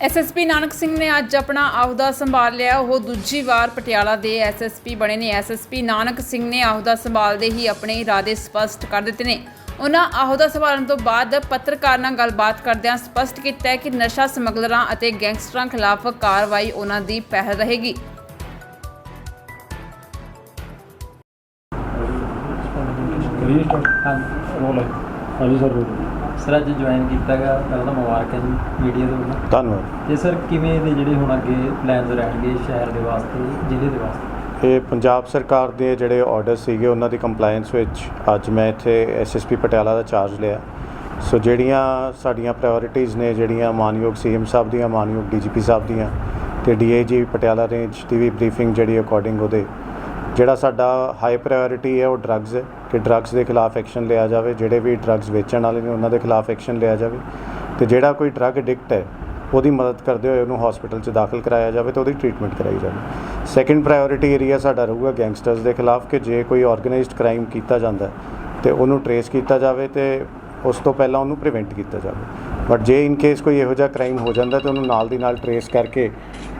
SSP Nanak Singh ਨੇ ਅੱਜ ਆਪਣਾ ਅਹੁਦਾ ਸੰਭਾਲ ਲਿਆ। ਉਹ ਦੂਜੀ ਵਾਰ ਪਟਿਆਲਾ ਦੇ ਐਸਐਸਪੀ ਬਣੇ ਨੇ। ਐਸਐਸਪੀ ਨਾਨਕ ਸਿੰਘ ਨੇ ਅਹੁਦਾ ਸੰਭਾਲਦੇ ਹੀ ਆਪਣੇ ਇਰਾਦੇ ਸਪਸ਼ਟ ਕਰ ਦਿੱਤੇ ਨੇ। ਉਹਨਾਂ ਅਹੁਦਾ ਸੰਭਾਲਣ ਤੋਂ ਬਾਅਦ ਪੱਤਰਕਾਰ ਨਾਲ ਗੱਲਬਾਤ ਕਰਦਿਆਂ ਸਪਸ਼ਟ ਕੀਤਾ ਹੈ ਕਿ ਨਸ਼ਾ ਸਮਗਲਰਾਂ ਅਤੇ ਗੈਂਗਸਟਰਾਂ ਖਿਲਾਫ ਕਾਰਵਾਈ ਉਹਨਾਂ ਦੀ ਪਹਿਲ ਰਹੇਗੀ। ਹਾਂਜੀ। ਸਰ ਸਰ ਅੱਜ ਜੁਆਇਨ ਕੀਤਾਗਾ। ਪਹਿਲਾਂ ਤਾਂ ਮੁਬਾਰਕਾਂ ਜੀ ਮੀਡੀਆ ਦੇ ਵੱਲੋਂ ਧੰਨਵਾਦ। ਤੇ ਸਰ ਕਿਵੇਂ ਦੇ ਜਿਹੜੇ ਹੁਣ ਅੱਗੇ ਪਲਾਨਸ ਰਹਿਣਗੇ ਸ਼ਹਿਰ ਦੇ ਵਾਸਤੇ ਜ਼ਿਲ੍ਹੇ ਦੇ ਵਾਸਤੇ? ਇਹ ਪੰਜਾਬ ਸਰਕਾਰ ਦੇ ਜਿਹੜੇ ਆਰਡਰ ਸੀਗੇ ਉਹਨਾਂ ਦੀ ਕੰਪਲਾਈਂਸ ਵਿੱਚ ਅੱਜ ਮੈਂ ਇੱਥੇ ਐਸਐਸਪੀ ਪਟਿਆਲਾ ਦਾ ਚਾਰਜ ਲਿਆ। ਸੋ ਜਿਹੜੀਆਂ ਸਾਡੀਆਂ ਪ੍ਰਾਇੋਰਟੀਆਂ ਨੇ ਜਿਹੜੀਆਂ ਮਾਨਯੋਗ ਸੀਐਮ ਸਾਹਿਬ ਦੀਆਂ ਮਾਨਯੋਗ ਡੀਜੀਪੀ ਸਾਹਿਬ ਦੀਆਂ ਤੇ ਡੀਆਈਜੀ ਪਟਿਆਲਾ ਰੇਂਜ ਦੀ ਵੀ ਬਰੀਫਿੰਗ ਜਿਹੜੀ ਅਕੋਰਡਿੰਗ ਉਹਦੇ ਜਿਹੜਾ ਸਾਡਾ ਹਾਈ ਪ੍ਰਾਇੋਰਟੀ ਹੈ ਉਹ ਡਰੱਗਸ ਹੈ ਕਿ ਡਰੱਗਸ ਦੇ ਖਿਲਾਫ ਐਕਸ਼ਨ ਲਿਆ ਜਾਵੇ, ਜਿਹੜੇ ਵੀ ਡਰੱਗਸ ਵੇਚਣ ਵਾਲੇ ਨੇ ਉਹਨਾਂ ਦੇ ਖਿਲਾਫ ਐਕਸ਼ਨ ਲਿਆ ਜਾਵੇ ਤੇ ਜਿਹੜਾ ਕੋਈ ਡਰੱਗ ਐਡਿਕਟ ਹੈ, ਉਹਦੀ ਮਦਦ ਕਰਦੇ ਹੋਏ ਉਹਨੂੰ ਹਸਪੀਟਲ 'ਚ ਦਾਖਲ ਕਰਾਇਆ ਜਾਵੇ ਤੇ ਉਹਦੀ ਟ੍ਰੀਟਮੈਂਟ ਕਰਾਈ ਜਾਵੇ। ਸੈਕੰਡ ਪ੍ਰਾਇੋਰਟੀ ਏਰੀਆ ਸਾਡਾ ਰਹੂਗਾ ਗੈਂਗਸਟਰਸ ਦੇ ਖਿਲਾਫ ਕਿ ਜੇ ਕੋਈ ਆਰਗੇਨਾਈਜ਼ਡ ਕ੍ਰਾਈਮ ਕੀਤਾ ਜਾਂਦਾ ਹੈ ਤੇ ਉਹਨੂੰ ਟਰੇਸ ਕੀਤਾ ਜਾਵੇ ਤੇ ਉਸ ਤੋਂ ਪਹਿਲਾਂ ਉਹਨੂੰ ਪ੍ਰੀਵੈਂਟ ਕੀਤਾ ਜਾਵੇ। ਬਟ ਜੇ ਇਨ ਕੇਸ ਕੋਈ ਇਹੋ ਜਿਹਾ ਕ੍ਰਾਈਮ ਹੋ ਜਾਂਦਾ ਤੇ ਉਹਨੂੰ ਨਾਲ ਦੀ ਨਾਲ ਟਰੇਸ ਕਰਕੇ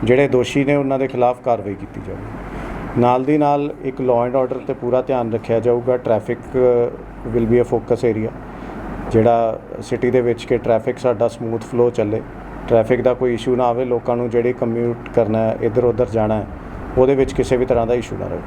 ਜਿਹੜੇ ਦੋਸ਼ੀ ਨੇ ਉਹਨਾਂ ਦੇ ਖਿਲਾਫ ਕਾਰਵਾਈ ਕੀਤੀ ਜਾਵੇ। ਨਾਲ ਦੀ ਨਾਲ ਇੱਕ ਲਾਅ ਐਂਡ ਆਰਡਰ ਤੇ ਪੂਰਾ ਧਿਆਨ ਰੱਖਿਆ ਜਾਊਗਾ traffic will be a focus area ਜਿਹੜਾ ਸਿਟੀ ਦੇ ਵਿੱਚ ਕਿ ਟ੍ਰੈਫਿਕ ਸਾਡਾ ਸਮੂਥ ਫਲੋ ਚੱਲੇ। ਟ੍ਰੈਫਿਕ ਦਾ ਕੋਈ ਇਸ਼ੂ ਨਾ ਆਵੇ, ਲੋਕਾਂ ਨੂੰ ਜਿਹੜੇ ਕਮਿਊਟ ਕਰਨਾ ਹੈ ਇੱਧਰ ਉੱਧਰ ਜਾਣਾ ਹੈ, ਉਹਦੇ ਵਿੱਚ ਕਿਸੇ ਵੀ ਤਰ੍ਹਾਂ ਦਾ ਇਸ਼ੂ ਨਾ ਰਹੇ।